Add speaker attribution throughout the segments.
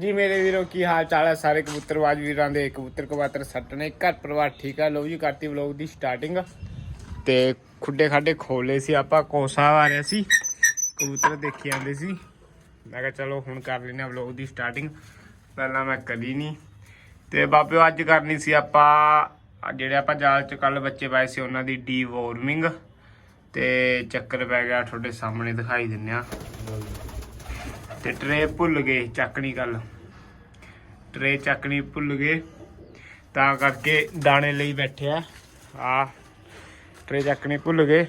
Speaker 1: ਜੀ ਮੇਰੇ ਵੀਰੋ, ਕੀ ਹਾਲ ਚਾਲ ਹੈ? ਸਾਰੇ ਕਬੂਤਰਬਾਜ਼ ਵੀਰਾਂ ਦੇ ਕਬੂਤਰ ਕਬਾਤਰ ਸੱਟਣੇ। ਘਰ ਪਰਿਵਾਰ ਠੀਕ ਆ? ਲੋ ਜੀ, ਕਰਤੀ ਵਲੋਗ ਦੀ ਸਟਾਰਟਿੰਗ ਤੇ ਖੁੱਡੇ ਖਾਡੇ ਖੋਲੇ ਸੀ ਆਪਾਂ, ਕੋਸਾ ਆ ਰਿਹਾ ਸੀ। ਕਬੂਤਰ ਦੇਖੀ ਜਾਂਦੇ ਸੀ। ਮੈਂ ਕਿਹਾ ਚਲੋ, ਹੁਣ ਕਰ ਲੈਨੇ ਆ ਵਲੋਗ ਦੀ ਸਟਾਰਟਿੰਗ ਪਹਿਲਾਂ ਮੈਂ ਕਰੀ ਨਹੀਂ ਤੇ ਬਾਪਿਓ ਅੱਜ ਕਰਨੀ ਸੀ ਆਪਾਂ ਜਿਹੜੇ ਆਪਾਂ ਜਾਲ ਚ ਕੱਲ ਬੱਚੇ ਪਾਏ ਸੀ, ਉਹਨਾਂ ਦੀ ਡੀਵੋਰਮਿੰਗ ਤੇ ਚੱਕਰ ਪੈ ਗਿਆ, ਤੁਹਾਡੇ ਸਾਹਮਣੇ ਦਿਖਾਈ ਦਿੰਨੇ ਆ ਤੇ ਟਰੇ ਭੁੱਲ ਗਏ ਚੱਕਣੀ ਕੱਲ ਟਰੇ ਚੱਕਣੀ ਭੁੱਲ ਗਏ। ਤਾਂ ਕਰਕੇ ਦਾਣੇ ਲਈ ਬੈਠੇ ਆ। ਆ ਟਰੇ ਚੱਕਣੀ ਭੁੱਲ ਗਏ।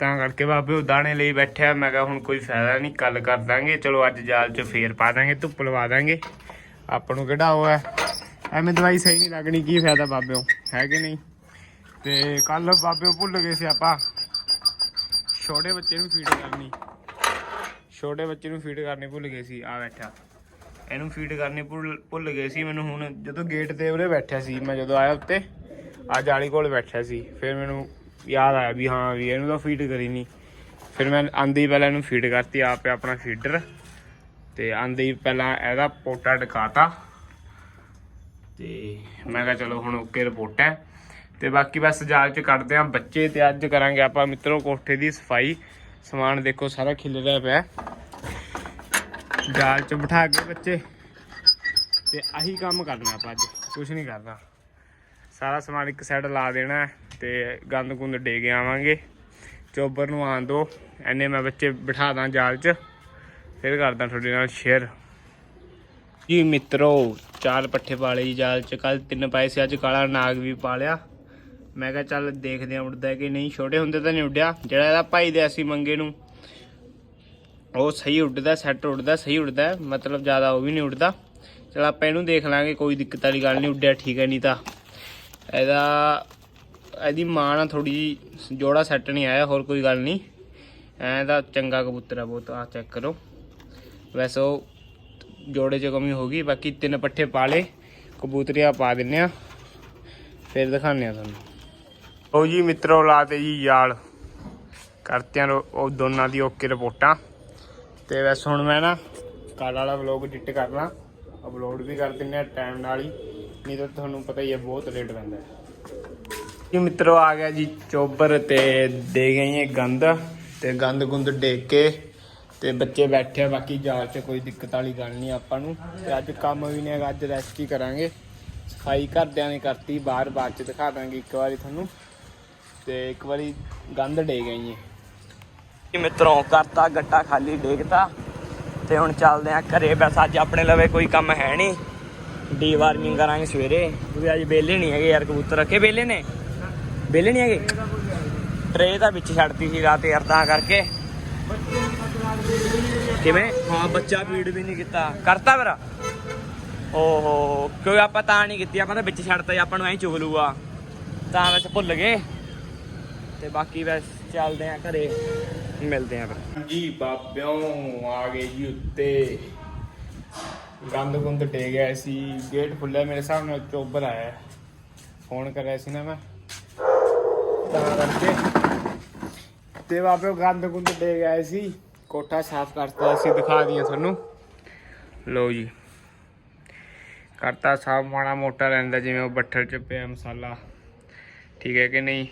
Speaker 1: ਤਾਂ ਕਰਕੇ ਬਾਬੇ ਉਹ ਦਾਣੇ ਲਈ ਬੈਠਿਆ ਮੈਂ ਕਿਹਾ ਹੁਣ ਕੋਈ ਫਾਇਦਾ ਨਹੀਂ ਕੱਲ ਕਰ ਦਾਂਗੇ। ਚਲੋ ਅੱਜ ਜਾਲ 'ਚ ਫੇਰ ਪਾ ਦਾਂਗੇ, ਧੁੱਪ ਲਵਾ ਦਾਂਗੇ। ਆਪਾਂ ਨੂੰ ਕਿਹੜਾ ਹੋਇਆ ਐਵੇਂ ਦਵਾਈ ਸਹੀ ਨਹੀਂ ਲੱਗਣੀ, ਕੀ ਫਾਇਦਾ ਬਾਬਿਓ ਹੈ ਕਿ ਨਹੀਂ? ਤੇ ਕੱਲ ਬਾਬਿਓ ਭੁੱਲ ਗਏ ਸੀ ਆਪਾਂ। ਛੋਟੇ ਬੱਚੇ ਨੂੰ ਫੀਡ ਕਰਨੀ। ਛੋਟੇ ਬੱਚੇ ਨੂੰ ਫੀਡ ਕਰਨੀ ਭੁੱਲ ਗਏ ਸੀ ਆ ਬੈਠਾ। ਇਹਨੂੰ ਫੀਡ ਕਰਨੀ ਭੁੱਲ ਭੁੱਲ ਗਏ ਸੀ, ਮੈਨੂੰ ਹੁਣ ਜਦੋਂ ਗੇਟ ਤੇ ਉਰੇ ਬੈਠਿਆ ਸੀ, ਮੈਂ ਜਦੋਂ ਆਇਆ ਉੱਤੇ ਆ ਜਾਲੀ ਕੋਲ ਬੈਠਿਆ ਸੀ, ਫਿਰ ਮੈਨੂੰ ਯਾਦ ਆਇਆ ਵੀ ਹਾਂ ਵੀ ਇਹਨੂੰ ਤਾਂ ਫੀਡ ਕਰੀ ਨਹੀਂ ਫਿਰ ਮੈਂ ਆਂਦੇ ਪਹਿਲਾਂ ਇਹਨੂੰ ਫੀਡ ਕਰਤੀ, ਆਪੇ ਆਪਣਾ ਫੀਡਰ ਤੇ ਆਂਦੇ ਹੀ ਪਹਿਲਾਂ ਇਹਦਾ ਪੋਟਾ ਟਕਾਤਾ ਤੇ ਮੈਂ ਕਿਹਾ ਚਲੋ ਹੁਣ ਓਕੇ ਰਿਪੋਰਟ ਹੈ। ਤੇ ਬਾਕੀ ਬਸ ਜਾਲ ਚ ਕੱਢਦੇ ਆ ਬੱਚੇ ਤੇ ਅੱਜ ਕਰਾਂਗੇ ਆਪਾਂ ਮਿੱਤਰੋ ਕੋਠੇ ਦੀ ਸਫ਼ਾਈ। ਸਮਾਨ ਦੇਖੋ, ਸਾਰਾ ਖਿਲ ਰਿਹਾ ਪਿਆ। ਜਾਲ ਚ ਬਿਠਾ ਕੇ ਬੱਚੇ। ਤੇ ਆਹੀ ਕੰਮ ਕਰਨਾ ਆਪਾਂ ਅੱਜ ਕੁਝ ਨਹੀਂ ਕਰਨਾ। ਸਾਰਾ ਸਮਾਨ ਇੱਕ ਸਾਈਡ ਲਾ ਦੇਣਾ ਹੈ ਤੇ ਗੰਦ ਗੁੰਦ ਡੇ ਕੇ ਆਵਾਂਗੇ। ਚੋਬਰ ਨੂੰ ਆਣ ਦੋ ਐਨੇ ਮੈਂ ਬੱਚੇ ਬਿਠਾ ਦਾਂ ਜਾਲ 'ਚ। ਫਿਰ ਕਰਦਾ ਤੁਹਾਡੇ ਨਾਲ ਸ਼ੇਅਰ ਜੀ ਮਿੱਤਰੋ, ਚਾਰ ਪੱਠੇ ਪਾਲੇ ਜੀ ਜਾਲ 'ਚ। ਕੱਲ ਤਿੰਨ ਪਾਏ ਸੀ, ਅੱਜ ਕਾਲਾ ਨਾਗ ਵੀ ਪਾਲਿਆ ਮੈਂ ਕਿਹਾ ਚੱਲ ਦੇਖਦੇ ਆ ਉੱਡਦਾ ਕਿ ਨਹੀਂ। ਛੋਟੇ ਹੁੰਦੇ ਤਾਂ ਨਹੀਂ ਉੱਡਿਆ। ਜਿਹੜਾ ਇਹਦਾ ਭਾਈ ਦੇ ਅਸੀਂ ਮੰਗੇ ਨੂੰ। ਉਹ ਸਹੀ ਉੱਡਦਾ, ਸੈੱਟ ਉੱਡਦਾ, ਸਹੀ ਉੱਡਦਾ ਮਤਲਬ ਜ਼ਿਆਦਾ ਉਹ ਵੀ ਨਹੀਂ ਉੱਡਦਾ। ਚਲ ਆਪਾਂ ਇਹਨੂੰ ਦੇਖ ਲਾਂਗੇ, ਕੋਈ ਦਿੱਕਤ ਵਾਲੀ ਗੱਲ ਨਹੀਂ, ਉੱਡਿਆ ਠੀਕ ਹੈ ਨਹੀਂ ਤਾਂ। ਇਹਦਾ, ਇਹਦੀ ਮਾਂ ਨਾਲ ਥੋੜੀ ਜੋੜਾ ਸੈੱਟ ਨਹੀਂ ਆਇਆ, ਹੋਰ ਕੋਈ ਗੱਲ ਨਹੀਂ। ਐਂ ਤਾਂ ਚੰਗਾ ਕਬੂਤਰ ਆ ਬਹੁਤ ਆ ਚੈੱਕ ਕਰੋ। ਵੈਸੇ ਉਹ ਜੋੜੇ 'ਚ ਕਮੀ ਹੋ ਗਈ, ਬਾਕੀ ਤਿੰਨ ਪੱਠੇ ਪਾ ਲੇ ਕਬੂਤਰੀਆਂ ਪਾ ਦਿੰਨੇ ਆ ਫਿਰ ਦਿਖਾਉਂਦੇ ਆ ਤੁਹਾਨੂੰ। ਉਹ ਜੀ ਮਿੱਤਰੋ ਲਾਤੇ ਜੀ ਯਾਲ। ਕਰਤਿਆਂ ਰੋ- ਉਹ ਦੋਨਾਂ ਦੀ ਓਕੇ ਰਿਪੋਰਟਾਂ। ਤੇ ਵੈਸੇ ਹੁਣ ਮੈਂ ਨਾ ਕੱਲ ਵਾਲਾ ਵਲੌਗ ਐਡਿਟ ਕਰਨਾ ਅਪਲੋਡ ਵੀ ਕਰ ਦਿੰਨੇ ਆ ਟਾਈਮ ਨਾਲ ਹੀ। ਨਹੀਂ ਤਾਂ ਤੁਹਾਨੂੰ ਪਤਾ ਹੀ ਹੈ ਬਹੁਤ ਲੇਟ ਪੈਂਦਾ ਹੈ। ਜੀ ਮਿੱਤਰੋ, ਆ ਗਿਆ ਜੀ ਚੋਬਰ ਤੇ ਦੇ ਗਏ ਇਹ ਗੰਦ। ਤੇ ਗੰਦ ਗੁੰਦ ਡੇਕ ਕੇ ਤੇ ਬੱਚੇ ਬੈਠੇ ਆ, ਬਾਕੀ ਜਾਲ 'ਚ ਕੋਈ ਦਿੱਕਤ ਵਾਲੀ ਗੱਲ ਨਹੀਂ ਆਪਾਂ ਨੂੰ। ਤੇ ਅੱਜ ਕੰਮ ਵੀ ਨਹੀਂ ਹੈਗਾ, ਅੱਜ ਰੈਸਟ ਹੀ ਕਰਾਂਗੇ। ਸਫ਼ਾਈ ਘਰਦਿਆਂ ਨੇ ਕਰਤੀ, ਬਾਹਰ ਬਾਅਦ 'ਚ ਦਿਖਾ ਦਾਂਗੇ ਇੱਕ ਵਾਰੀ ਤੁਹਾਨੂੰ। ਤੇ ਇੱਕ ਵਾਰੀ ਗੰਦ ਡੇ ਗਈ ਏ।
Speaker 2: ਜੀ ਮਿੱਤਰੋਂ ਕਰਤਾ ਗੱਟਾ ਖਾਲੀ ਡੇਗਤਾ। ਤੇ ਹੁਣ ਚੱਲਦੇ ਆ ਘਰੇ। ਬਸ ਅੱਜ ਆਪਣੇ ਲਵੇ ਕੋਈ ਕੰਮ ਹੈ ਨਹੀਂ। ਡੀ ਵਾਰਮਿੰਗ ਕਰਾਂਗੇ ਸਵੇਰੇ। ਕਿਉਂਕਿ ਅੱਜ ਬੇਲੇ ਨਹੀਂ ਹੈਗੇ ਯਾਰ ਕਬੂਤਰ ਰੱਖੇ ਬੇਲੇ ਨੇ? ਬੇਲੇ ਨਹੀਂ ਹੈਗੇ? ਟਰੇ ਤਾਂ ਵਿੱਚ ਛੱਡਤੀ ਸੀ ਰਾਤ ਯਾਰ ਤਾਂ ਕਰਕੇ। ਕਿਵੇਂ? ਹਾਂ ਬੱਚਾ ਫੀਡ ਵੀ ਨਹੀਂ ਕੀਤਾ। ਕਰਤਾ ਮੇਰਾ ਓਹੋ ਕਿਉਂਕਿ ਆਪਾਂ ਤਾਂ ਨਹੀਂ ਕੀਤੀ ਆਪਾਂ ਤਾਂ ਵਿੱਚ ਛੱਡਤਾ ਆਪਾਂ ਨੂੰ ਐਂ ਚੁਗ ਲੂਗਾ। ਤਾਂ ਵਿੱਚ ਭੁੱਲ ਗਏ। ਤੇ ਬਾਕੀ ਬਸ ਚੱਲਦੇ ਆ ਘਰੇ। ਮਿਲਦੇ ਆ ਫਿਰ।
Speaker 1: ਜੀ, ਬਾਬਿਓ ਆ ਗਏ ਜੀ ਉੱਤੇ। ਗੰਦ ਗੁੰਦ ਡੇ ਗਿਆ ਸੀ। ਗੇਟ ਖੁੱਲਿਆ ਮੇਰੇ ਸਾਹਮਣੇ ਚੋਬਰ ਆਇਆ। ਫੋਨ ਕਰਿਆ ਸੀ ਨਾ ਮੈਂ। ਤਾਂ ਕਰਕੇ ਤੇ ਬਾਬਿਓ, ਗੰਦ ਗੁੰਦ ਡੇ ਗਿਆ ਸੀ। ਕੋਠਾ ਸਾਫ਼ ਕਰਤਾ ਸੀ, ਦਿਖਾ ਦਿਆਂ ਤੁਹਾਨੂੰ। ਲਓ ਜੀ। ਕਰਤਾ ਸਾਫ਼, ਮਾੜਾ ਮੋਟਾ ਰਹਿੰਦਾ, ਜਿਵੇਂ ਉਹ ਬੱਠਲ ਚ ਪਿਆ ਮਸਾਲਾ। ਠੀਕ ਹੈ ਕਿ ਨਹੀਂ?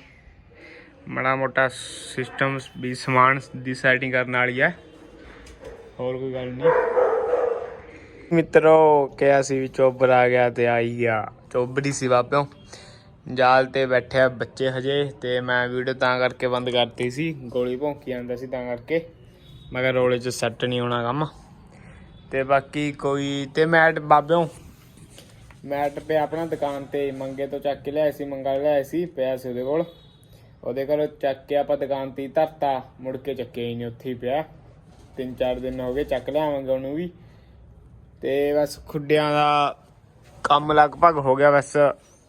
Speaker 1: ਮਾੜਾ ਮੋਟਾ ਸਿਸਟਮ ਵੀ ਸਮਾਨ ਦੀ ਸੈਟਿੰਗ ਕਰਨ ਵਾਲੀ ਹੈ। ਹੋਰ ਕੋਈ ਗੱਲ ਨਹੀਂ। ਮਿੱਤਰੋ, ਕਿਹਾ ਸੀ ਵੀ ਚੋਬਰ ਆ ਗਿਆ ਤੇ ਆਈ ਗਿਆ। ਚੋਬਰ ਹੀ ਸੀ ਬਾਪਿਓ ਜਾਲ ਤੇ ਬੈਠਿਆ ਬੱਚੇ ਹਜੇ ਤੇ ਮੈਂ ਵੀਡੀਓ ਤਾਂ ਕਰਕੇ ਬੰਦ ਕਰਤੀ ਸੀ। ਗੋਲੀ ਭੌਂਕੀ ਜਾਂਦਾ ਸੀ ਤਾਂ ਕਰਕੇ। ਮਗਰ ਕਿਹਾ ਰੋਲੇ 'ਚ ਸੈੱਟ ਨਹੀਂ ਹੋਣਾ ਕੰਮ। ਤੇ ਬਾਕੀ ਕੋਈ, ਤੇ ਮੈਟ ਬਾਬਿਓ ਮੈਟ ਪਿਆ ਆਪਣਾ ਦੁਕਾਨ ਤੇ ਮੰਗੇ ਤੋਂ ਚੱਕ ਕੇ ਲਿਆਇਆ ਸੀ, ਮੰਗਾ ਲਿਆਇਆ ਸੀ ਪਿਆ ਸੀ ਉਹਦੇ ਕੋਲ। ਉਹਦੇ ਘਰੋਂ ਚੱਕ ਕੇ ਆਪਾਂ ਦੁਕਾਨ ਤੇ ਹੀ ਧਰਤਾ, ਮੁੜ ਕੇ ਚੱਕਿਆ ਹੀ ਨਹੀਂ, ਉੱਥੇ ਹੀ ਪਿਆ। ਤਿੰਨ ਚਾਰ ਦਿਨ ਹੋ ਗਏ, ਚੱਕ ਲਿਆਵਾਂਗੇ ਉਹਨੂੰ ਵੀ। ਤੇ ਬਸ ਖੁੱਡਿਆਂ ਦਾ ਕੰਮ ਲਗਭਗ ਹੋ ਗਿਆ, ਬਸ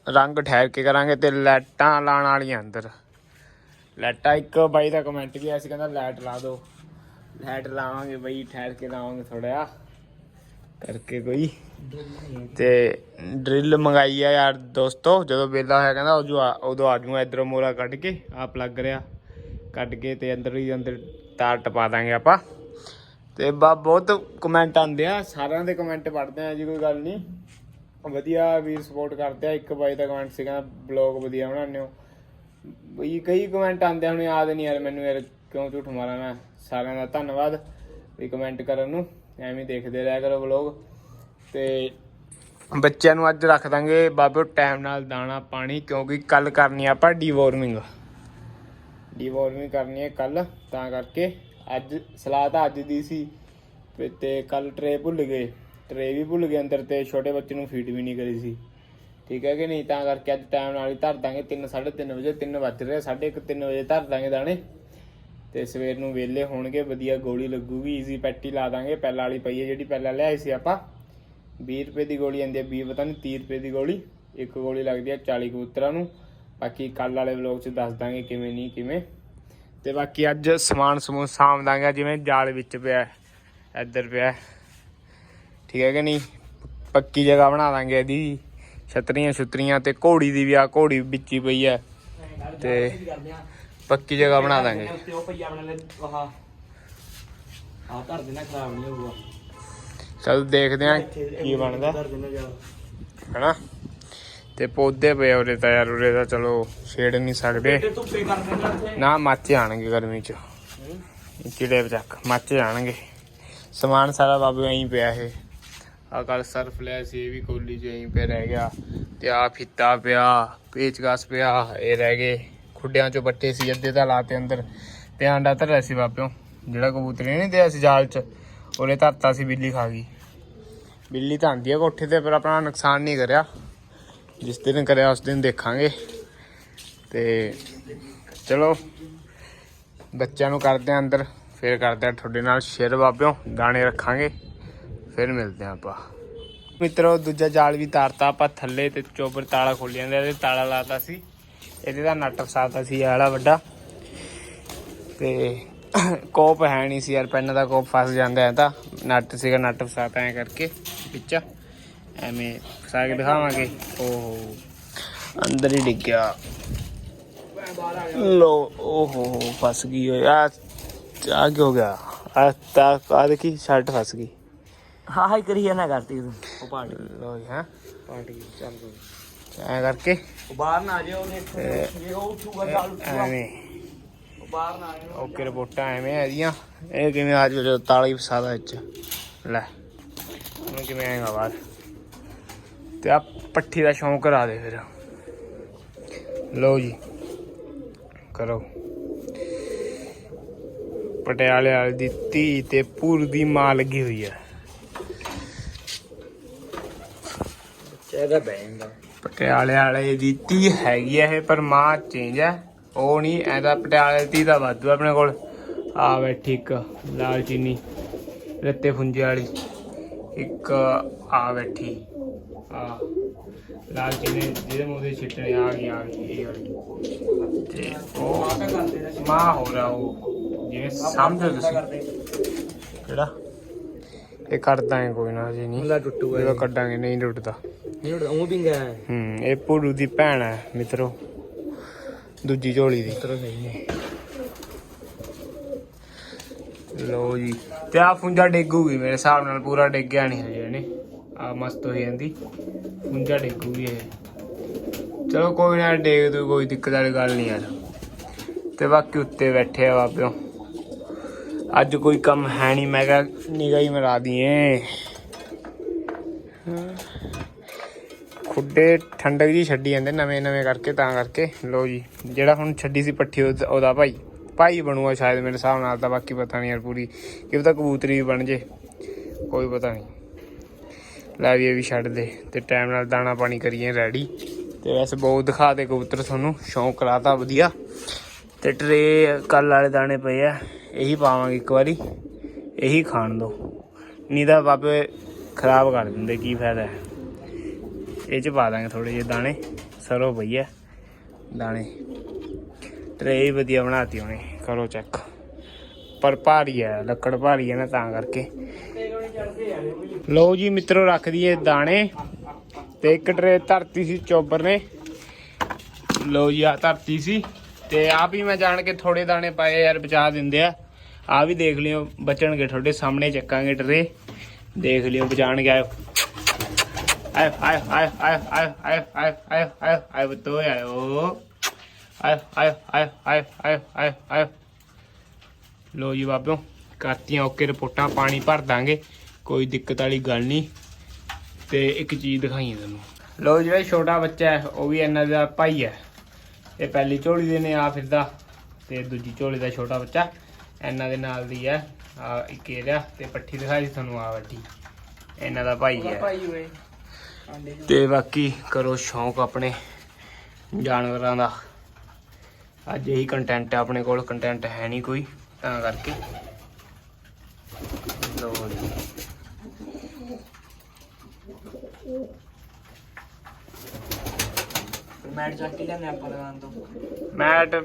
Speaker 1: ਰੰਗ ਠਹਿਰ ਕੇ ਕਰਾਂਗੇ ਤੇ ਲਾਈਟਾਂ ਲਾਣ ਵਾਲੀਆਂ ਅੰਦਰ। ਲਾਈਟਾਂ ਇੱਕ ਬਾਈ ਦਾ ਕਮੈਂਟ ਵੀ ਆਇਆ ਸੀ, ਕਹਿੰਦਾ ਲਾਈਟ ਲਾ ਦਿਓ। ਲਾਈਟ ਲਾਵਾਂਗੇ ਬਈ, ਠਹਿਰ ਕੇ ਲਾਵਾਂਗੇ ਥੋੜਾ ਕਰਕੇ ਕੋਈ। ਤੇ ਡਰਿਲ ਮੰਗਾਈ ਆ ਯਾਰ ਦੋਸਤੋ ਜਦੋਂ ਵੇਲਾ ਹੋਇਆ ਕਹਿੰਦਾ ਉਦੋਂ ਆ ਉਦੋਂ ਆ ਜੂਗਾ ਇਧਰੋਂ ਮੋਰਾ ਕੱਢ ਕੇ ਆ ਪਲੱਗ ਰਿਆ ਕੱਢ ਕੇ ਤੇ ਅੰਦਰ ਹੀ ਅੰਦਰ ਤਾਰ ਟਪਾ ਦਾਂਗੇ ਆਪਾਂ। ਤੇ ਬਾ ਬਹੁਤ ਕਮੈਂਟ ਆਉਂਦੇ ਆ ਸਾਰਿਆਂ ਦੇ ਕਮੈਂਟ ਪੜ੍ਹਦੇ ਆ ਜੀ ਕੋਈ ਗੱਲ ਨਹੀਂ। ਵਧੀਆ ਵੀਰ ਸਪੋਰਟ ਕਰਦੇ ਆ ਇੱਕ ਬਾਈ ਦਾ ਕਮੈਂਟ ਸੀਗਾ ਕਹਿੰਦਾ ਬਲੌਗ ਵਧੀਆ ਬਣਾਉਂਦੇ ਹੋ। ਬਈ ਕਈ ਕਮੈਂਟ ਆਉਂਦੇ ਆ, ਹੁਣ ਯਾਦ ਨਹੀਂ ਯਾਰ ਮੈਨੂੰ ਯਾਰ ਕਿਉਂ ਝੂਠ ਮਾਰਾਂ ਮੈਂ ਸਾਰਿਆਂ ਦਾ ਧੰਨਵਾਦ। ਵੀ ਕਮੈਂਟ ਕਰਨ ਨੂੰ, ਐਵੇਂ ਹੀ ਦੇਖਦੇ ਰਿਹਾ ਕਰੋ ਵਲੌਗ ਤੇ ਬੱਚਿਆਂ ਨੂੰ ਅੱਜ ਰੱਖ ਦਾਂਗੇ ਬਾਬੇ ਟਾਈਮ ਨਾਲ ਦਾਣਾ, ਪਾਣੀ, ਕਿਉਂਕਿ ਕੱਲ ਕਰਨੀ ਆ ਆਪਾਂ ਡੀਵੋਰਮਿੰਗ ਡੀਵੋਰਮਿੰਗ ਕਰਨੀ ਹੈ ਕੱਲ ਤਾਂ ਕਰਕੇ ਅੱਜ ਸਲਾਹ ਤਾਂ ਅੱਜ ਦੀ ਸੀ ਤੇ- ਤੇ ਕੱਲ ਟਰੇ ਭੁੱਲ ਗਏ। ਟਰੇ ਵੀ ਭੁੱਲ ਗਏ ਅੰਦਰ ਤੇ, ਛੋਟੇ ਬੱਚੇ ਨੂੰ ਫੀਡ ਵੀ ਨਹੀਂ ਕਰੀ ਸੀ। ਠੀਕ ਹੈ ਕਿ ਨਹੀਂ? ਤਾਂ ਕਰਕੇ ਅੱਜ ਟਾਈਮ ਨਾਲ ਹੀ ਧਰ ਦਾਂਗੇ 3 3:30 ਵਜੇ 3 ਵੱਜ ਰਹੇ 1:30 3 ਵਜੇ ਧਰ ਦਾਂਗੇ ਦਾਣੇ। ਤੇ ਸਵੇਰ ਨੂੰ ਵੇਲੇ ਹੋਣਗੇ ਵਧੀਆ ਗੋਲੀ ਲੱਗੂਗੀ ਈਜ਼ੀ ਪੈਟੀ ਲਾ ਦਾਂਗੇ ਪਹਿਲਾਂ ਵਾਲੀ ਪਈ ਹੈ ਜਿਹੜੀ ਪਹਿਲਾਂ ਲਿਆਈ ਸੀ ਆਪਾਂ। 20 ਰੁਪਏ ਦੀ ਗੋਲੀ ਆਂਦੀ ਹੈ 20 ਪਤਾ ਨਹੀਂ 30 ਰੁਪਏ ਦੀ ਗੋਲੀ ਇੱਕ ਗੋਲੀ ਲੱਗਦੀ ਹੈ 40 ਕਬੂਤਰਾਂ ਨੂੰ। ਬਾਕੀ ਕੱਲ ਵਾਲੇ ਵਲੌਗ 'ਚ ਦੱਸ ਦਾਂਗੇ ਕਿਵੇਂ ਨਹੀਂ ਕਿਵੇਂ। ਤੇ ਬਾਕੀ ਅੱਜ ਸਮਾਨ ਸਮੂਨ ਸਾਂਭ ਦਾਂਗੇ ਜਿਵੇਂ ਜਾਲ ਵਿੱਚ ਪਿਆ ਇੱਧਰ ਪਿਆ। ਠੀਕ ਹੈ ਕਿ ਨਹੀਂ? ਪੱਕੀ ਜਗ੍ਹਾ ਬਣਾ ਦਾਂਗੇ ਇਹਦੀ। ਛਤਰੀਆਂ ਛੁਤਰੀਆਂ ਤੇ ਘੋੜੀ ਦੀ ਵੀ ਆ ਘੋੜੀ ਵਿੱਚ ਹੀ। ਪਈ ਹੈ ਤੇ ਪੱਕੀ ਜਗ੍ਹਾ ਬਣਾ ਦਾਂਗੇ।
Speaker 2: ਉੱਤੇ ਉਹ ਪਈਆ ਬਣਾ ਲੈ ਆਹ ਆਹ ਧਰ ਦੇਣਾ ਖਰਾਬ ਨਹੀਂ ਹੋਊਗਾ।
Speaker 1: ਚਲ ਦੇਖਦੇ ਆ ਕੀ ਬਣਦਾ।
Speaker 2: ਧਰ ਦੇਣਾ ਜਾ
Speaker 1: ਹਨਾ? ਤੇ ਪੌਦੇ ਪਏ ਉਰੇ ਤਾਂ ਯਾਰ ਉਰੇ ਤਾਂ ਚਲੋ ਛੇੜ ਨਹੀਂ ਸਕਦੇ।
Speaker 2: ਧੁੱਪੇ ਇੱਥੇ।
Speaker 1: ਨਾ ਮਾਚੇ ਆਣਗੇ ਗਰਮੀ ਚ। ਚਿੜੇ ਚੱਕ ਮਾਚੇ ਆਣਗੇ ਸਮਾਨ ਸਾਰਾ ਬਾਬੂ ਐਂ ਪਿਆ ਇਹ। ਆ ਕੱਲ ਸਰਫ ਲਿਆ ਸੀ ਇਹ ਵੀ ਕੋਲੀ ਚ ਐਂ ਪਿਆ ਰਹਿ ਗਿਆ। ਤੇ ਆ ਫਿੱਤਾ ਪਿਆ ਪੇਚਕਸ ਪਿਆ ਇਹ ਰਹਿ ਗਏ। ਖੁੱਡਿਆਂ ਚੋਂ ਬੱਟੇ ਸੀ, ਅੱਧੇ ਤਾਂ ਲਾਤੇ ਅੰਦਰ। ਤੇ ਆਂਡਾ ਧਰਿਆ ਸੀ ਬਾਪਿਓ ਜਿਹੜਾ ਕਬੂਤਰੀ ਨਹੀਂ ਦਿਆ ਸੀ ਜਾਲ ਚ, ਉਹਨੇ ਧਰਤਾ ਸੀ, ਬਿੱਲੀ ਖਾ ਗਈ। ਬਿੱਲੀ ਤਾਂ ਆਂਦੀ ਆ ਕੋਠੇ ਤੇ, ਪਰ ਆਪਣਾ ਨੁਕਸਾਨ ਨਹੀਂ ਕਰਿਆ। ਜਿਸ ਦਿਨ ਕਰਿਆ, ਉਸ ਦਿਨ ਦੇਖਾਂਗੇ। ਤੇ ਚਲੋ, ਬੱਚਿਆਂ ਨੂੰ ਕਰਦੇ ਆ ਅੰਦਰ, ਫਿਰ ਕਰਦੇ ਆ ਤੁਹਾਡੇ ਨਾਲ ਸ਼ੇਰ ਬਾਬਿਓ, ਦਾਣੇ ਰੱਖਾਂਗੇ, ਫਿਰ ਮਿਲਦੇ ਆ ਆਪਾਂ। ਮਿੱਤਰੋ, ਦੂਜਾ ਜਾਲ ਵੀ ਤਾਰਤਾ ਆਪਾਂ ਥੱਲੇ ਤੇ ਚੋਬਰ ਤਾਲਾ ਖੋਲ ਜਾਂਦਾ ਇਹਦੇ ਤਾਲਾ ਲਾਤਾ ਸੀ। ਇਹਦੇ ਦਾ ਨੱਟ ਫਸਾਤਾ ਸੀ ਵਾਲਾ ਵੱਡਾ। ਤੇ ਕੋਪ ਹੈ ਨਹੀਂ ਸੀ ਯਾਰ ਪੈਨ ਦਾ ਕੋਪ ਫਸ ਜਾਂਦਾ ਹੈ ਤਾਂ। ਨੱਟ ਸੀਗਾ ਨੱਟ ਫਸਾਤਾ ਐ ਕਰਕੇ ਵਿੱਚ। ਐਵੇਂ ਫਸਾ ਕੇ ਦਿਖਾਵਾਂਗੇ। ਓਹੋ। ਅੰਦਰ ਹੀ ਡਿੱਗ ਗਿਆ। ਲੋ ਓਹੋ ਫਸ ਗਈ ਓਏ। ਆ ਆ ਕੀ ਹੋ ਗਿਆ? ਆ ਤਾ ਆ ਦੇਖੀ ਸ਼ਰਟ ਫਸ ਗਈ।
Speaker 2: ਹਾਂ ਹਾਈ ਕਰੀ ਨਾ ਕਰਤੀ ਤੂੰ। ਉਹ ਪਾਰਟੀ
Speaker 1: ਲੋ ਹਾਂ।
Speaker 2: ਪਾਰਟੀ ਚੱਲ ਕੋਈ
Speaker 1: ਐ ਕਰਕੇ।
Speaker 2: ਉਹ ਬਾਹਰ ਨਾ ਆ ਉਹ ਦੇਖੋ ਇਹ ਉਹ ਉੱਠੂਗਾ ਚਾਲ ਉੱਠੂਗਾ।
Speaker 1: ਐਵੇਂ।
Speaker 2: ਉਹ ਬਾਹਰ ਨਾ ਆਏ
Speaker 1: ਓਕੇ ਰਿਪੋਰਟਾਂ ਐਵੇਂ ਆ ਇਹਦੀਆਂ ਇਹ ਕਿਵੇਂ ਅੱਜ ਜੋ ਤਾਲਾ ਫਸਾਦਾ ਵਿੱਚ। ਲੈ ਹੁਣ ਕਿਵੇਂ ਆਏਗਾ ਬਾਹਰ। ਤੇ ਆ ਪੱਠੀ ਦਾ ਸ਼ੌਂਕ ਕਰਾ ਦੇ ਫਿਰ। ਲਓ ਜੀ ਕਰੋ। ਪਟਿਆਲੇ ਵਾਲੀ ਦੀ ਧੀ ਤੇ ਪੂਰ ਦੀ ਮਾਂ ਲੱਗੀ ਹੋਈ ਹੈ।
Speaker 2: ਚਾਹਦਾ ਬੈਂਦਾ
Speaker 1: ਪਟਿਆਲੇ ਵਾਲੇ ਦੀ ਧੀ ਹੈਗੀ ਆ ਇਹ ਪਰ ਮਾਂ ਚੇਂਜ ਹੈ ਉਹ ਨਹੀਂ ਐਦਾ ਪਟਿਆਲੇ ਦੀ ਦਾ ਵਾਧੂ ਆਪਣੇ ਕੋਲ। ਆ ਬੈਠੀ ਇੱਕ ਲਾਲ ਚੀਨੀ ਰੱਤੇ ਫੁੰਜੇ ਵਾਲੀ। ਇੱਕ ਆ ਬੈਠੀ ਆ ਲਾਲ ਚੀਨੀ ਜਿਹਦੇ ਮੂੰਹ ਦੇ ਛਿੱਟਣੇ ਆ ਗਈ ਆ ਗਈ ਇਹ ਵਾਲੀ। ਤੇ ਉਹ ਮਾਂ ਹੋ ਰਿਹਾ ਉਹ ਜਿਵੇਂ ਸਮਝੋ ਤੁਸੀਂ ਕਿਹੜਾ? ਇਹ ਕੱਢਦਾ ਹੈ ਕੋਈ ਨਾ ਜੀ ਨਹੀਂ।
Speaker 2: ਹੁੰਦਾ ਟੁੱਟੂਗਾ
Speaker 1: ਜਦੋਂ ਕੱਢਾਂਗੇ ਨਹੀਂ ਟੁੱਟਦਾ।
Speaker 2: ਇਹ ਉਹ ਵੀ ਗਿਆ ਹੈ
Speaker 1: ਹੂੰ ਇਹ ਪੂਰੂ ਦੀ ਭੈਣ ਹੈ ਮਿੱਤਰੋ। ਦੂਜੀ ਝੋਲੀ ਦੀ।
Speaker 2: ਤਰ੍ਹਾਂ ਨਹੀਂ ਹੈ
Speaker 1: ਲਓ ਜੀ ਤੇ ਆ ਫੁੰਜਾ ਡੇਗੂਗੀ ਮੇਰੇ ਹਿਸਾਬ ਨਾਲ ਪੂਰਾ ਡੇਗਿਆ ਨਹੀਂ ਹਜੇ ਇਹਨੇ ਆ ਮਸਤ ਹੋ ਜਾਂਦੀ। ਫੁੰਜਾ ਡੇਗੂਗੀ ਇਹ। ਚਲੋ ਕੋਈ ਨਾ ਡੇਗ ਦੂ ਕੋਈ ਦਿੱਕਤ ਵਾਲੀ ਗੱਲ ਨਹੀਂ ਯਾਰ। ਤੇ ਬਾਕੀ ਉੱਤੇ ਬੈਠੇ ਆ ਬਾਬਿਓ। ਅੱਜ ਕੋਈ ਕੰਮ ਹੈ ਨਹੀਂ, ਮੈਂ ਕਿਹਾ ਨਿਗਾ ਹੀ ਮਰਾ ਦਈਏ। ਖੁੱਡੇ ਠੰਡਕ ਜੀ ਛੱਡੀ ਜਾਂਦੇ ਨਵੇਂ ਨਵੇਂ ਕਰਕੇ, ਤਾਂ ਕਰਕੇ। ਲੋ ਜੀ, ਜਿਹੜਾ ਹੁਣ ਛੱਡੀ ਸੀ ਪੱਠੀ ਉਹਦਾ ਉਹਦਾ ਭਾਈ। ਭਾਈ ਬਣੂਗਾ ਸ਼ਾਇਦ ਮੇਰੇ ਹਿਸਾਬ ਨਾਲ ਤਾਂ, ਬਾਕੀ ਪਤਾ ਨਹੀਂ ਯਾਰ ਪੂਰੀ। ਕਿ ਪਤਾ ਕਬੂਤਰੀ ਵੀ ਬਣ ਜੇ। ਕੋਈ ਪਤਾ ਨਹੀਂ। ਲੈ ਵੀ ਇਹ ਵੀ ਛੱਡ ਦੇ, ਤੇ ਟਾਈਮ ਨਾਲ ਦਾਣਾ ਪਾਣੀ ਕਰੀਏ ਰੈਡੀ ਤੇ ਵੈਸੇ ਬਹੁਤ ਦਿਖਾ ਦੇ ਕਬੂਤਰ ਤੁਹਾਨੂੰ, ਸ਼ੌਂਕ ਕਰਾਤਾ ਵਧੀਆ। ਤੇ ਟਰੇ ਕੱਲ ਵਾਲੇ ਦਾਣੇ ਪਏ ਆ। ਇਹੀ ਪਾਵਾਂਗੇ ਇੱਕ ਵਾਰੀ। ਇਹੀ ਖਾਣ ਦੋ। ਨਹੀਂ ਤਾਂ ਬਾਬੇ ਖਰਾਬ ਕਰ ਦਿੰਦੇ, ਕੀ ਫਾਇਦਾ ਇਹ ਚ ਪਾ ਦਾਂਗੇ ਥੋੜੇ ਜਿਹੇ ਦਾਣੇ। ਸਰੋ ਭਈਆ ਦਾਣੇ। ਟਰੇ ਹੀ ਵਧੀਆ ਬਣਾਤੀ ਉਹਨੇ। ਕਰੋ ਚੈੱਕ ਪਰ ਭਾਰੀ ਹੈ ਲੱਕੜ ਭਾਰੀ ਹੈ ਨਾ ਤਾਂ ਕਰਕੇ। ਲਓ ਜੀ ਮਿੱਤਰੋ, ਰੱਖ ਦਈਏ ਦਾਣੇ। ਤੇ ਇੱਕ ਟਰੇ ਧਰਤੀ ਸੀ ਚੋਬਰ ਨੇ। ਲਓ ਜੀ ਆ ਧਰਤੀ ਸੀ। ਤੇ ਆਪ ਹੀ ਮੈਂ ਜਾਣ ਕੇ ਥੋੜੇ ਦਾਣੇ ਪਾਏ ਯਾਰ ਬਚਾ ਦਿੰਦੇ ਆ ਆ ਵੀ ਦੇਖ ਲਿਓ ਬਚਣਗੇ ਤੁਹਾਡੇ ਸਾਹਮਣੇ ਚੱਕਾਂਗੇ ਟਰੇ ਦੇਖ ਲਿਓ ਬਚਾਣਗੇ ਆਇਓ ਆਏ ਆਏ ਆਏ ਆਏ ਆਏ ਆਏ ਆਏ ਆਏ ਆਏ ਆਏ ਬਤੋ ਆਇਓ ਆਏ ਆਏ ਆਏ ਆਏ ਆਏ ਆਏ ਆਏ ਲੋ ਜੀ ਬਾਬਿਓ ਕਰਤੀਆਂ ਓਕੇ ਰਿਪੋਰਟਾਂ ਪਾਣੀ ਭਰ ਦਾਂਗੇ ਕੋਈ ਦਿੱਕਤ ਵਾਲੀ ਗੱਲ ਨਹੀਂ ਤੇ ਇੱਕ ਚੀਜ਼ ਦਿਖਾਈਏ ਤੁਹਾਨੂੰ ਲੋ ਜਿਹੜਾ ਛੋਟਾ ਬੱਚਾ ਹੈ ਉਹ ਵੀ ਇਹਨਾਂ ਦਾ ਭਾਈ ਹੈ ਇਹ ਪਹਿਲੀ ਝੋਲੀ ਦੇ ਨੇ ਆ ਫਿਰਦਾ ਤੇ ਦੂਜੀ ਝੋਲੀ ਦਾ ਛੋਟਾ ਬੱਚਾ। ਇਹਨਾਂ ਦੇ ਨਾਲ ਦੀ ਹੈ ਆ ਇੱਕ ਇਹਦਾ ਤੇ ਪੱਠੀ ਦਿਖਾਈ ਤੁਹਾਨੂੰ ਆ ਵੱਡੀ। ਇਹਨਾਂ ਦਾ ਭਾਈ ਹੈ।
Speaker 2: ਭਾਈ ਓਏ ਆਂਡੇ
Speaker 1: ਤੇ ਬਾਕੀ ਕਰੋ ਸ਼ੌਂਕ ਆਪਣੇ ਜਾਨਵਰਾਂ ਦਾ। ਅੱਜ ਇਹੀ ਕੰਟੈਂਟ ਹੈ ਆਪਣੇ ਕੋਲ ਕੰਟੈਂਟ ਹੈ ਨਹੀਂ ਕੋਈ ਤਾਂ ਕਰਕੇ ਲੋ ਜੀ
Speaker 2: ਮੈਟ ਚੱਕ ਕੇ ਲਿਆਨੇ ਆਪਾਂ ਦੁਕਾਨ ਤੋਂ।
Speaker 1: ਮੈਟ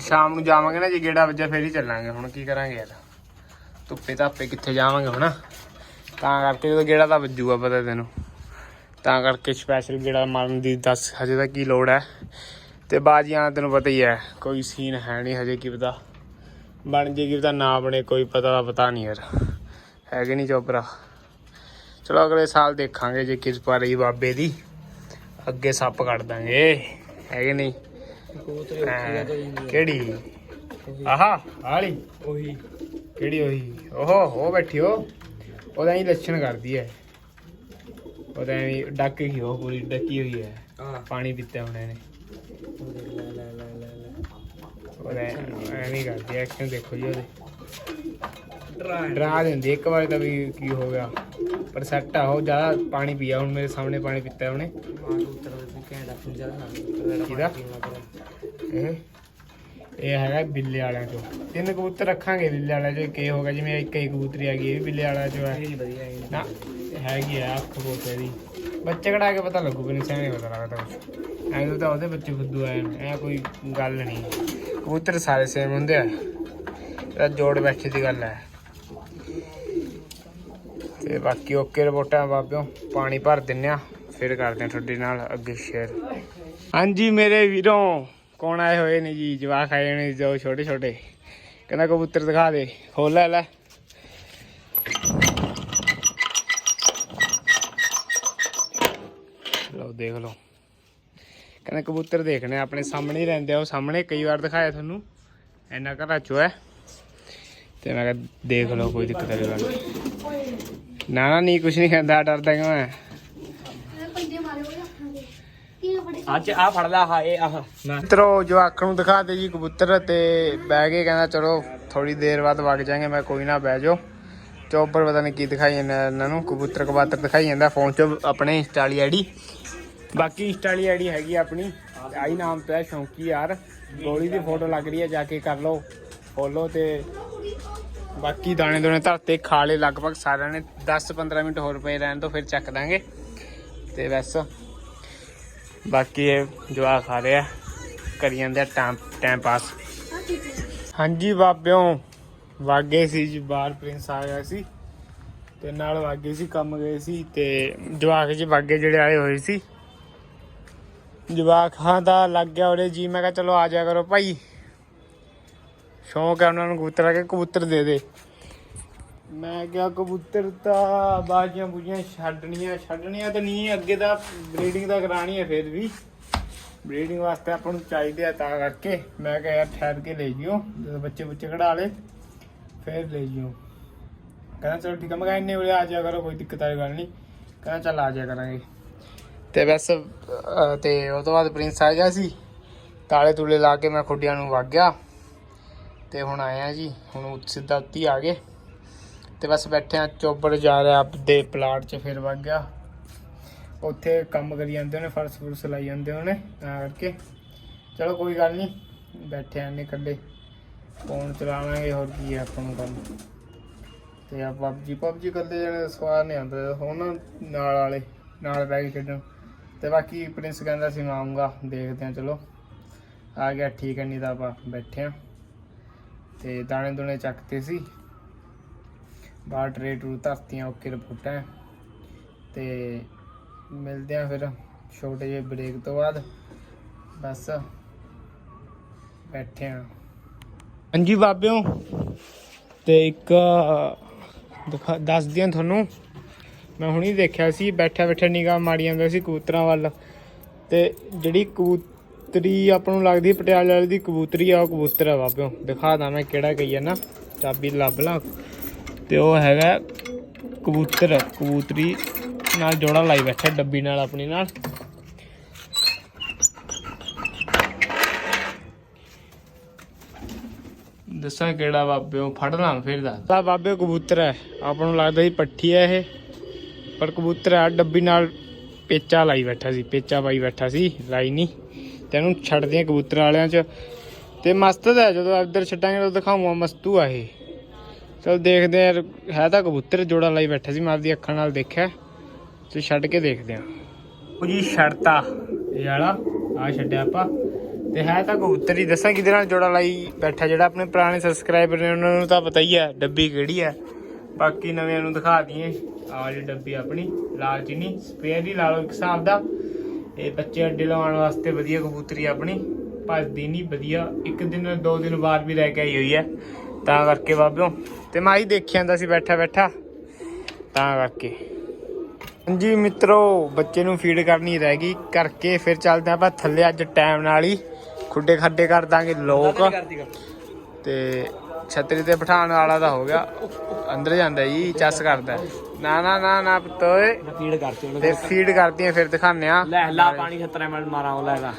Speaker 1: ਸ਼ਾਮ ਨੂੰ ਜਾਵਾਂਗੇ ਨਾ ਜੇ, ਗੇੜਾ ਵੱਜਾ ਫੇਰ ਹੀ ਚੱਲਾਂਗੇ। ਹੁਣ ਕੀ ਕਰਾਂਗੇ ਯਾਰ? ਧੁੱਪੇ ਧਾਪੇ ਕਿੱਥੇ ਜਾਵਾਂਗੇ ਹੁਣ? ਤਾਂ ਕਰਕੇ ਜਦੋਂ ਗੇੜਾ ਤਾਂ ਵੱਜੂਗਾ ਪਤਾ ਤੈਨੂੰ। ਤਾਂ ਕਰਕੇ ਸਪੈਸ਼ਲ ਗੇੜਾ ਮਾਰਨ ਦੀ ਦੱਸ ਹਜੇ ਤਾਂ ਕੀ ਲੋੜ ਹੈ? ਤੇ ਬਾਜੀਆਂ ਤੈਨੂੰ ਪਤਾ ਹੀ ਹੈ, ਕੋਈ ਸੀਨ ਹੈ ਨਹੀਂ ਹਜੇ ਕੀ ਪਤਾ। ਬਣ ਜੇ ਕੀ ਪਤਾ ਨਾ ਬਣੇ, ਕੋਈ ਪਤਾ ਦਾ ਪਤਾ ਨਹੀਂ ਯਾਰ। ਹੈਗੇ ਨਹੀਂ ਚੋਪਰਾ ਚਲੋ ਅਗਲੇ ਸਾਲ ਦੇਖਾਂਗੇ ਜੇ ਕਿਰਪਾ ਰਹੀ ਬਾਬੇ ਦੀ। ਅੱਗੇ ਸੱਪ ਕੱਢ ਦਾਂਗੇ। ਹੈਗੇ ਨਹੀਂ?
Speaker 2: ਕਬੂਤਰ
Speaker 1: ਹਾਂ, ਕਿਹੜੀ? ਆਹਾ ਆਲੀ।
Speaker 2: ਉਹੀ।
Speaker 1: ਕਿਹੜੀ ਉਹੀ? ਓਹੋ ਹੋ ਬੈਠੀ ਉਹ। ਉਹਦਾ ਹੀ ਲੱਛਣ ਕਰਦੀ ਹੈ ਉਹਦਾ ਐਵੇਂ ਡੱਕ ਗਈ ਉਹ ਪੂਰੀ ਡੱਕੀ ਹੋਈ ਹੈ
Speaker 2: ਹਾਂ।
Speaker 1: ਪਾਣੀ ਪੀਤਾ ਹੁਣ ਇਹਨੇ ਉਹਦਾ ਐਵੇਂ ਹੀ ਕਰਦੀ ਐਕਸ਼ਨ ਦੇਖੋ ਜੀ ਉਹਦੇ।
Speaker 2: ਡਰਾ
Speaker 1: ਡਰਾ ਦਿੰਦੀ ਇੱਕ ਵਾਰ ਤਾਂ ਵੀ ਕੀ ਹੋ ਗਿਆ। ਪਰ ਸੈੱਟ ਆ ਉਹ ਜ਼ਿਆਦਾ ਪਾਣੀ ਪੀਆ ਹੁਣ ਮੇਰੇ ਸਾਹਮਣੇ ਪਾਣੀ ਪੀਤਾ ਉਹਨੇ।
Speaker 2: ਆ
Speaker 1: ਕਿਹਦਾ? ਇਹ? ਇਹ ਹੈਗਾ ਬਿੱਲੇ ਵਾਲਿਆਂ ਚੋਂ। ਤਿੰਨ ਕਬੂਤਰ ਰੱਖਾਂਗੇ ਬਿੱਲੇ ਵਾਲਿਆਂ ਚੋਂ ਇੱਕ ਇਹ ਹੋਗਾ ਜਿਵੇਂ ਇੱਕ ਹੀ ਕਬੂਤਰੀ ਹੈਗੀ ਇਹ ਵੀ ਬਿੱਲੇ ਵਾਲਿਆਂ ਚੋਂ ਹੈ। ਨਾ ਹੈਗੀ ਆ ਅੱਖ ਬੋਤੇ ਦੀ ਬੱਚੇ ਕਢਾ ਕੇ ਪਤਾ ਲੱਗੂ ਵੀ ਨਹੀਂ ਪਤਾ ਲੱਗਦਾ ਐਂ ਤਾਂ ਉਹਦੇ ਬੱਚੇ ਫੁੱਦੂ ਆਏ ਨੇ ਇਹ ਕੋਈ ਗੱਲ ਨਹੀਂ। ਕਬੂਤਰ ਸਾਰੇ ਸੇਮ ਹੁੰਦੇ ਆ। ਜੋੜ ਬੈਠੇ ਦੀ ਗੱਲ ਹੈ। ਤੇ ਬਾਕੀ ਓਕੇ ਰਿਪੋਰਟਾਂ ਬਾਬਿਓ, ਪਾਣੀ ਭਰ ਦਿੰਨੇ ਆ, ਫਿਰ ਕਰਦੇ ਆ ਤੁਹਾਡੇ ਨਾਲ ਅੱਗੇ ਸ਼ੇਅਰ ਹਾਂਜੀ ਮੇਰੇ ਵੀਰੋਂ, ਕੌਣ ਆਏ ਹੋਏ ਨੇ ਜੀ? ਜਵਾਕ ਆਏ ਨੇ ਜੋ ਛੋਟੇ ਛੋਟੇ। ਕਹਿੰਦਾ ਕਬੂਤਰ ਦਿਖਾ ਦੇ, ਖੋਲ ਲੈ ਲੈ। ਲਓ, ਦੇਖ ਲਓ। ਕਹਿੰਦਾ ਕਬੂਤਰ ਦੇਖਣੇ ਆਪਣੇ ਸਾਹਮਣੇ ਹੀ ਰਹਿੰਦੇ ਆ, ਉਹ ਸਾਹਮਣੇ ਕਈ ਵਾਰ ਦਿਖਾਇਆ ਤੁਹਾਨੂੰ। ਇੰਨਾ ਘਰਾਂ ਚੋਂ ਹੈ। ਤੇ ਮੈਂ ਕਿਹਾ ਦੇਖ ਲਓ, ਕੋਈ ਦਿੱਕਤ ਨਹੀਂ। ਨਾ ਨਾ ਨਹੀਂ ਕੁਝ ਨਹੀਂ ਕਹਿੰਦਾ ਡਰਦਾ ਕਿਉਂ ਹੈ
Speaker 2: ਅੱਜ ਆ ਫੜ ਲੈ ਇਹ ਆਹ ਨਾ।
Speaker 1: ਮਿੱਤਰੋ ਨੂੰ ਜੀ ਕਬੂਤਰ ਤੇ ਬਹਿ ਕੇ ਕਹਿੰਦਾ ਚਲੋ ਥੋੜੀ ਦੇਰ ਬਾਅਦ ਵਗ ਜਾਾਂਗੇ ਮੈਂ ਕੋਈ ਨਾ ਬਹਿ ਜਾਓ। ਚੋਪਰ ਪਤਾ ਨਹੀਂ ਕੀ ਦਿਖਾਈ ਜਾਂਦਾ ਇਹਨਾਂ ਨੂੰ ਕਬੂਤਰ ਕਬਾਤਰ ਦਿਖਾਈ ਜਾਂਦਾ ਫੋਨ 'ਚ ਆਪਣੇ ਇੰਸਟਾ ਵਾਲੀ ਆਈਡੀ ਬਾਕੀ ਇੰਸਟਾ ਵਾਲੀ ਆਈਡੀ ਹੈਗੀ ਆਪਣੀ ਆਈ ਨਾਮ ਤੇ ਸ਼ੌਂਕੀ ਯਾਰ। ਗੋਲੀ ਦੀ ਫੋਟੋ ਲੱਗ ਰਹੀ ਹੈ ਜਾ ਕੇ ਕਰ ਲਓ। ਫੋਲੋ ਤੇ ਬਾਕੀ ਦਾਣੇ ਦੋਣੇ ਧਰਤੇ, ਖਾ ਲਏ ਲਗਭਗ ਸਾਰਿਆਂ ਨੇ। 10-15 ਮਿੰਟ ਹੋਰ ਪਏ ਰਹਿਣ ਤੋਂ, ਫਿਰ ਚੱਕ ਦਾਂਗੇ। ਤੇ ਬਸ। ਬਾਕੀ ਇਹ ਜਵਾ ਖਾ ਰਿਹਾ ਕਰੀ ਜਾਂਦੇ ਟਾਈਮ ਟਾਈਮ ਪਾਸ ਹਾਂਜੀ ਬਾਬਿਓ, ਵਾਗੇ ਸੀ ਜੀ, ਬਾਹਰ ਪ੍ਰਿੰਸ ਆ ਗਿਆ ਸੀ। ਤੇ ਨਾਲ ਵਾਗੇ ਸੀ ਕੰਮ ਗਏ ਸੀ ਤੇ ਜਵਾਕ ਜੀ ਵਾਗੇ ਜਿਹੜੇ ਆਏ ਹੋਏ ਸੀ। ਜਵਾਕ ਹਾਂ ਦਾ ਲੱਗ ਗਿਆ ਉਹਦੇ ਜੀ, ਮੈਂ ਕਿਹਾ ਚਲੋ ਆ ਜਾ ਕਰੋ ਭਾਈ। ਸ਼ੌਂਕ ਹੈ ਉਹਨਾਂ ਨੂੰ ਕਬੂਤਰ ਆ ਕੇ ਕਬੂਤਰ ਦੇ ਦੇ। ਮੈਂ ਕਿਹਾ ਕਬੂਤਰ ਤਾਂ ਬਾਜੀਆਂ ਬੁਜੀਆਂ ਛੱਡਣੀਆਂ ਛੱਡਣੀਆਂ ਤਾਂ ਨਹੀਂ ਅੱਗੇ ਤਾਂ ਬਰੀਡਿੰਗ ਦਾ ਕਰਾਣੀ ਹੈ ਫਿਰ ਵੀ। ਬਰੀਡਿੰਗ ਵਾਸਤੇ ਆਪਾਂ ਨੂੰ ਚਾਹੀਦੇ ਆ ਤਾਂ ਕਰਕੇ। ਮੈਂ ਕਿਹਾ ਯਾਰ ਠਹਿਰ ਕੇ ਲੈ ਜਿਓ ਜਦੋਂ ਬੱਚੇ ਬੱਚੇ ਕਢਾ ਲੇ ਫਿਰ ਲੈ ਜਿਓ। ਕਹਿੰਦਾ ਚਲੋ ਠੀਕ ਆ ਮੈਂ ਕਿਹਾ ਇੰਨੇ ਵੇਲੇ ਆ ਜਾਇਆ ਕਰੋ ਕੋਈ ਦਿੱਕਤ ਵਾਲੀ ਗੱਲ ਨਹੀਂ। ਕਹਿੰਦਾ ਚੱਲ ਆ ਜਾਇਆ ਕਰਾਂਗੇ। ਤੇ ਬਸ ਅਹ, ਤੇ ਉਹ ਤੋਂ ਬਾਅਦ ਪ੍ਰਿੰਸ ਆ ਗਿਆ ਸੀ। ਤਾਲੇ ਤੂਲੇ ਲਾ ਕੇ ਮੈਂ ਖੁੱਡਿਆਂ ਨੂੰ ਵਗ ਗਿਆ। ਤੇ ਹੁਣ ਆਇਆ ਜੀ, ਹੁਣ ਉਹ ਸਿੱਧਾ ਉੱਤੀ ਆ ਗਏ। ਤੇ ਬਸ ਬੈਠੇ ਆ ਚੋਬਰ ਜਾ ਰਿਹਾ ਆਪਦੇ ਪਲਾਟ 'ਚ ਫਿਰ ਵਗ ਗਿਆ। ਉੱਥੇ ਕੰਮ ਕਰੀ ਜਾਂਦੇ ਨੇ ਫਰਸ਼ ਫੁਰਸ਼ ਲਾਈ ਜਾਂਦੇ ਉਹਨੇ ਤਾਂ ਕਰਕੇ। ਚਲੋ ਕੋਈ ਗੱਲ ਨਹੀਂ ਬੈਠੇ ਆਂ ਨੇ ਇਕੱਲੇ। ਫੋਨ ਚਲਾਵਾਂਗੇ, ਹੋਰ ਕੀ ਹੈ ਆਪਾਂ ਨੂੰ ਕੰਮ। ਤੇ ਆ ਪਬਜੀ ਪਬਜੀ ਇਕੱਲੇ ਜਣੇ ਦਾ ਸਵਾਦ ਨਹੀਂ ਆਉਂਦਾ, ਹੁਣ ਨਾਲ ਵਾਲੇ, ਨਾਲ ਬਹਿ ਕੇ ਖੇਡਣ। ਤੇ ਬਾਕੀ ਪ੍ਰਿੰਸ ਕਹਿੰਦਾ ਸੀ, ਮੈਂ ਆਉਂਗਾ ਦੇਖਦੇ ਆ, ਚਲੋ। ਆ ਗਿਆ, ਠੀਕ ਹੈ ਨਹੀਂ ਤਾਂ ਆਪਾਂ ਬੈਠੇ ਆ। ਤੇ ਦਾਣੇ ਦੁਣੇ ਚੱਕਤੇ ਸੀ। ਬਾਹਰ ਟਰੇ ਟਰੂ ਧਰਤੀਆਂ, ਓਕੇ ਰਿਪੋਰਟਾਂ ਤੇ ਮਿਲਦੇ ਆ ਫਿਰ ਛੋਟੇ ਜਿਹੇ ਬ੍ਰੇਕ ਤੋਂ ਬਾਅਦ। ਬਸ ਬੈਠੇ ਆ। ਹਾਂਜੀ ਬਾਬਿਓ, ਤੇ ਇੱਕ ਦਿਖਾ, ਦੱਸਦੀ ਹਾਂ ਤੁਹਾਨੂੰ। ਮੈਂ ਹੁਣੀ ਦੇਖਿਆ ਸੀ ਬੈਠਾ ਬੈਠਾ ਨਿਗਾਹ ਮਾਰੀ ਜਾਂਦਾ ਸੀ ਕਬੂਤਰਾਂ ਵੱਲ। ਤੇ ਜਿਹੜੀ ਕਬੂਤਰੀ ਆਪਾਂ ਨੂੰ ਲੱਗਦੀ ਪਟਿਆਲੇ ਵਾਲੀ ਦੀ ਕਬੂਤਰੀ ਆ, ਉਹ ਕਬੂਤਰ ਆ ਬਾਬਿਓ। ਦਿਖਾਦਾ ਮੈਂ ਕਿਹੜਾ ਕਹੀ ਆ ਨਾ ਚਾਬੀ ਲੱਭ ਲਾਂ। ਤੇ ਉਹ ਹੈਗਾ ਕਬੂਤਰ, ਕਬੂਤਰੀ ਨਾਲ ਜੋੜਾ ਲਾਈ ਬੈਠਾ, ਡੱਬੀ ਨਾਲ ਆਪਣੀ ਨਾਲ। ਦੱਸਾਂ ਕਿਹੜਾ ਬਾਬਿਓ, ਫੜ ਲਾਂ ਫਿਰ ਦੱਸ। ਆ ਬਾਬਿਓ ਕਬੂਤਰ ਹੈ। ਆਪਾਂ ਨੂੰ ਲੱਗਦਾ ਸੀ ਪੱਠੀ ਹੈ ਇਹ। ਪਰ ਕਬੂਤਰ ਆ ਡੱਬੀ ਨਾਲ ਪੇਚਾ ਲਾਈ ਬੈਠਾ ਸੀ, ਪੇਚਾ ਪਾਈ ਬੈਠਾ ਸੀ, ਲਾਈ ਨਹੀਂ। ਤੇ ਇਹਨੂੰ ਛੱਡਦੇ ਆ ਕਬੂਤਰ ਵਾਲਿਆਂ 'ਚ। ਤੇ ਮਸਤ ਦਾ ਜਦੋਂ ਇੱਧਰ ਛੱਡਾਂਗੇ ਤਾਂ ਦਿਖਾਉਂਗਾ ਮਸਤੂ ਆ ਇਹ। ਚਲ ਦੇਖਦੇ ਆ ਯਾਰ, ਹੈ ਤਾਂ ਕਬੂਤਰ ਜੋੜਾ ਲਾਈ ਬੈਠਾ ਸੀ ਮੈਂ ਆਪਦੀ ਅੱਖਾਂ ਨਾਲ ਦੇਖਿਆ। ਤੇ ਛੱਡ ਕੇ ਦੇਖਦੇ ਆ ਉਹ ਜੀ ਛੱਡਤਾ ਇਹ ਵਾਲਾ ਆ ਛੱਡਿਆ ਆਪਾਂ। ਤੇ ਹੈ ਤਾਂ ਕਬੂਤਰ ਹੀ ਦੱਸਾਂ ਕਿਹਦੇ ਨਾਲ ਜੋੜਾ ਲਾਈ ਬੈਠਾ ਜਿਹੜਾ ਆਪਣੇ ਪੁਰਾਣੇ ਸਬਸਕ੍ਰਾਈਬਰ ਨੇ ਉਹਨਾਂ ਨੂੰ ਤਾਂ ਪਤਾ ਹੀ ਹੈ ਡੱਬੀ ਕਿਹੜੀ ਹੈ। ਬਾਕੀ ਨਵਿਆਂ ਨੂੰ ਦਿਖਾ ਦਈਏ। ਆ ਵਾਲੀ ਡੱਬੀ ਆਪਣੀ ਲਾਲ ਚੀਨੀ ਸਪੇਅਰ ਹੀ ਲਾ ਲਓ ਇੱਕ ਹਿਸਾਬ ਦਾ। ਇਹ ਬੱਚੇ ਅੱਡੇ ਲਵਾਉਣ ਵਾਸਤੇ ਵਧੀਆ ਕਬੂਤਰੀ ਆਪਣੀ। ਭੱਜਦੀ ਨਹੀਂ ਵਧੀਆ। ਇੱਕ ਦਿਨ ਦੋ ਦਿਨ ਬਾਅਦ ਵੀ ਲੈ ਕੇ ਆਈ ਹੋਈ ਹੈ ਤਾਂ ਕਰਕੇ ਬਾਬਿਓ ਤੇ ਮੈਂ ਆਹੀ ਦੇਖੀ ਜਾਂਦਾ ਸੀ ਬੈਠਾ ਬੈਠਾ। ਤਾਂ ਕਰਕੇ। ਹਾਂਜੀ ਮਿੱਤਰੋ ਬੱਚੇ ਨੂੰ ਫੀਡ ਕਰਨੀ ਰਹਿ ਗਈ। ਕਰਕੇ ਫਿਰ ਚੱਲਦੇ ਆਪਾਂ ਥੱਲੇ ਅੱਜ ਟਾਈਮ ਨਾਲ ਹੀ ਖੁੱਡੇ ਖੱਡੇ ਕਰ ਦਾਂਗੇ ਲੋਕ। ਤੇ ਛਤਰੀ ਤੇ ਬਿਠਾਉਣ ਵਾਲਾ ਤਾਂ ਹੋ ਗਿਆ। ਅੰਦਰ ਜਾਂਦਾ ਜੀ ਚੱਸ ਕਰਦਾ। ਨਾ ਨਾ ਨਾ ਨਾ ਪੁੱਤ ਓਏ।
Speaker 2: ਫੀਡ ਕਰਤੀ ਉਹਨੂੰ।
Speaker 1: ਤੇ ਫੀਡ ਕਰਦੀਆਂ ਫਿਰ ਦਿਖਾਉਂਦੇ ਆ।
Speaker 2: ਲੈ ਲਾ ਪਾਣੀ 70 ਮਿੰਟ ਮਾਰਾਂ ਉਹ ਲੈ ਲਾ।